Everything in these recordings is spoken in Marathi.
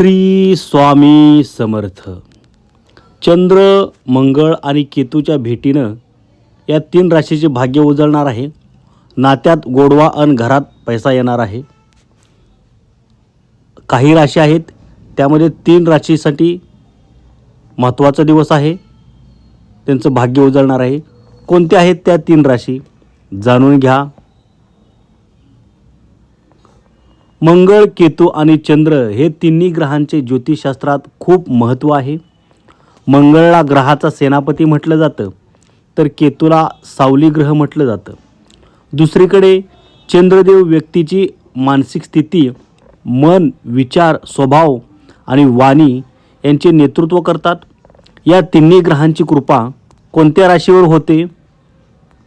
श्री स्वामी समर्थ. चंद्र मंगळ आणि केतूच्या भेटीनं या तीन राशीचे भाग्य उजळणार आहे. नात्यात गोडवा अन घरात पैसा येणार आहे. काही राशी आहेत त्यामध्ये तीन राशीसाठी महत्त्वाचा दिवस आहे. त्यांचं भाग्य उजळणार आहे. कोणत्या आहेत त्या तीन राशी? जाणून घ्या. मंगळ केतू आणि चंद्र हे तिन्ही ग्रहांचे ज्योतिषशास्त्रात खूप महत्त्व आहे. मंगळला ग्रहाचा सेनापती म्हटलं जातं तर केतूला सावली ग्रह म्हटलं जातं. दुसरीकडे चंद्रदेव व्यक्तीची मानसिक स्थिती मन विचार स्वभाव आणि वाणी यांचे नेतृत्व करतात. या तिन्ही ग्रहांची कृपा कोणत्या राशीवर होते?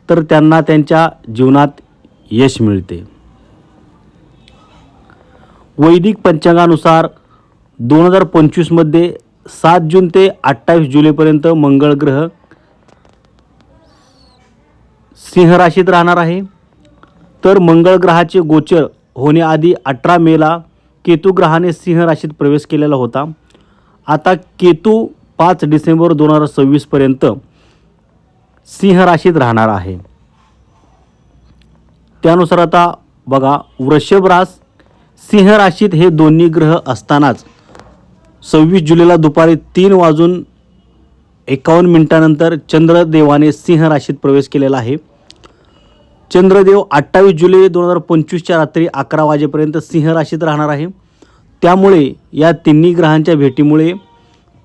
तर त्यांना त्यांच्या जीवनात यश मिळते. वैदिक पंचांगानुसार दोन हजार पंचवीसमध्ये सात जून ते अठ्ठावीस जुलैपर्यंत मंगळ ग्रह सिंह राशीत राहणार आहे. तर मंगळ ग्रहाचे गोचर होण्याआधी अठरा मेला केतू ग्रहाने सिंह राशीत प्रवेश केलेला होता. आता केतू पाच डिसेंबर दोन हजार सव्वीसपर्यंत सिंह राशीत राहणार आहे. त्यानुसार आता बघा वृषभ रास सिंह राशीत हे दोन्ही ग्रह असतानाच सव्वीस जुलैला दुपारी तीन वाजून एकावन्न मिनिटानंतर चंद्रदेवाने सिंह राशीत प्रवेश केलेला आहे. चंद्रदेव अठ्ठावीस जुलै दोन हजार पंचवीसच्या रात्री अकरा वाजेपर्यंत सिंह राशीत राहणार आहे. त्यामुळे या तिन्ही ग्रहांच्या भेटीमुळे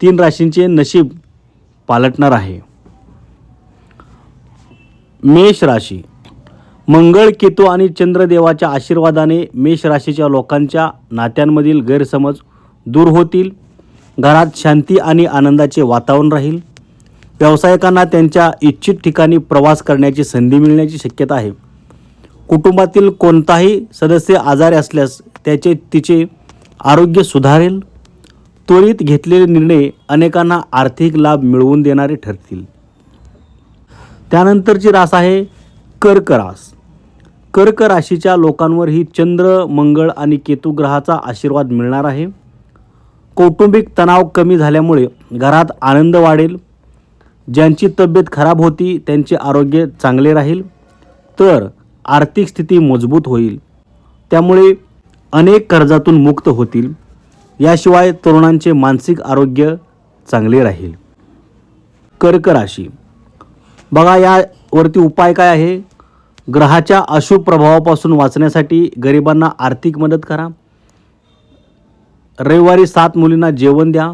तीन राशींचे नशीब पालटणार आहे. मेष राशी. मंगळ केतू आणि चंद्रदेवाच्या आशीर्वादाने मेष राशीच्या लोकांच्या नात्यांमधील गैरसमज दूर होतील. घरात शांती आणि आनंदाचे वातावरण राहील. व्यावसायिकांना त्यांच्या इच्छित ठिकाणी प्रवास करण्याची संधी मिळण्याची शक्यता आहे. कुटुंबातील कोणताही सदस्य आजारी असल्यास त्याचे तिचे आरोग्य सुधारेल. त्वरित घेतलेले निर्णय अनेकांना आर्थिक लाभ मिळवून देणारे ठरतील. त्यानंतरची रास आहे कर्क रास. कर्क राशीच्या लोकांवरही चंद्र मंगळ आणि केतू ग्रहाचा आशीर्वाद मिळणार आहे. कौटुंबिक तणाव कमी झाल्यामुळे घरात आनंद वाढेल. ज्यांची तब्येत खराब होती त्यांचे आरोग्य चांगले राहील. तर आर्थिक स्थिती मजबूत होईल. त्यामुळे अनेक कर्जातून मुक्त होतील. याशिवाय तरुणांचे मानसिक आरोग्य चांगले राहील. कर्क राशी. बघा यावरती उपाय काय आहे? ग्रहाच्या अशुभ प्रभावापासून वाचण्यासाठी गरिबांना आर्थिक मदत करा. रविवारी सात मुलींना जेवण द्या.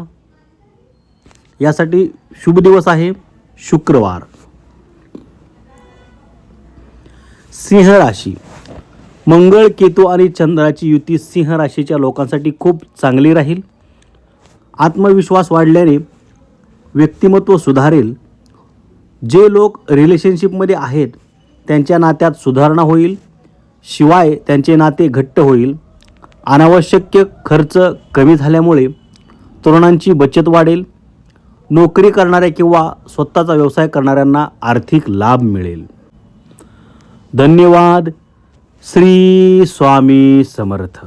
यासाठी शुभ दिवस आहे. शुक्रवार. सिंह राशी. मंगळ केतू आणि चंद्राची युती सिंह राशीच्या लोकांसाठी खूप चांगली राहील. आत्मविश्वास वाढल्याने व्यक्तिमत्व सुधारेल. जे लोक रिलेशनशिपमध्ये आहेत त्यांच्या नात्यात सुधारणा होईल. शिवाय त्यांचे नाते घट्ट होईल. अनावश्यक खर्च कमी झाल्यामुळे तरुणांची बचत वाढेल. नोकरी करणाऱ्या किंवा स्वतःचा व्यवसाय करणाऱ्यांना आर्थिक लाभ मिळेल. धन्यवाद. श्री स्वामी समर्थ.